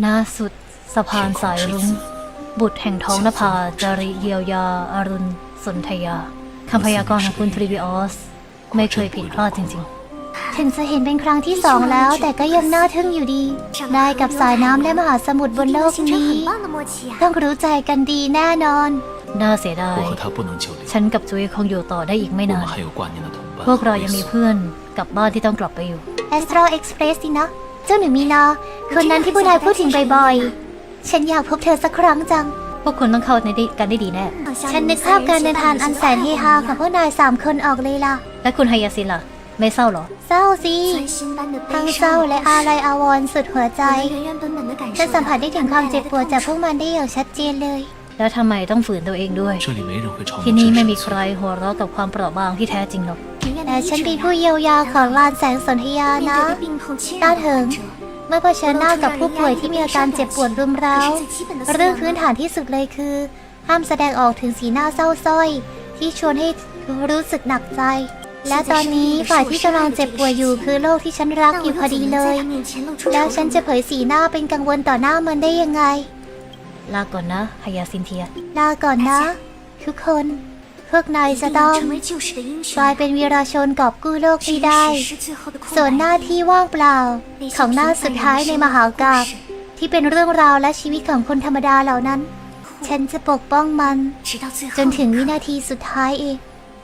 หน้าสุดสะพานสายรุ้ง บุตรแห่งท้องนภาจาริเยียวยาอารุณสนธยาคำพยากรณ์ของคุณทริวิออส ไม่เคยผิดพลาดจริง ถึงจะเห็นเป็นครั้งที่สองแล้ว แต่ก็ยังน่าทึ่งอยู่ดี ได้กับสายน้ำและมหาสมุทรบนโลก 形成 นี้ 很棒的默契啊！ ต้องรู้ใจกันดีแน่นอน ๆ น่าเสียดาย 我和他不能久留， ฉันกับจุ้ยคงอยู่ต่อได้อีกไม่ 我 นา 们 น 还有挂念的同伴。 พวกเรายังมีเพื่อนกลับบ้านที่ต้องกลับไปอยู่ Astro Express สินะ เจ้าหนูมีนาคนนั้นที่ผู้นายพูดถึงบ่อยๆ ฉันอยากพบเธอสักครั้งจัง พวกคุณต้องเข้าในกันได้ดีแน่ ฉันนึกภาพการเดินทางอันแสนเฮฮาของผู้นายสามคนออกเลยล่ะ และคุณไฮยาซินล่ะ ไม่เศร้าหรอ เศร้าสิ ทั้งเศร้าและอาลัยอาวรณ์สุดหัวใจฉันสัมผัสได้ถึงความเจ็บปวดจากพวกมันได้อย่างชัดเจนเลย แล้วทำไมต้องฝืนตัวเองด้วย ที่นี่ไม่มีใครหัวเราะกับความเปราะบางที่แท้จริงหรอก ฉันเป็นผู้เยียวยาของลานแสงสนธยานะต้าเถิงเมื่อเผชิญหน้ากับผู้ป่วยที่มีอาการเจ็บปวดรุมเร้า เรื่องพื้นฐานที่สุดเลยคือ ห้ามแสดงออกถึงสีหน้าเศร้าส้อย ที่ชวนให้รู้สึกหนักใจ และตอนนี้ฝ่ายที่กำลังเจ็บป่วยอยู่คือโลกที่ฉันรักอยู่พอดีเลย แล้วฉันจะเผยสีหน้าเป็นกังวลต่อหน้ามันได้ยังไง ลาก่อนนะฮายาซินเทีย ลาก่อนนะ ทุกคน พวกนายจะต้องกลายเป็นวีรชนกอบกู้โลกที่ได้ ส่วนหน้าที่ว่างเปล่า ของหน้าสุดท้ายในมหากาบที่เป็นเรื่องราวและชีวิตของคนธรรมดาเหล่านั้น ฉันจะปกป้องมัน จนถึงวินาทีสุดท้ายเอง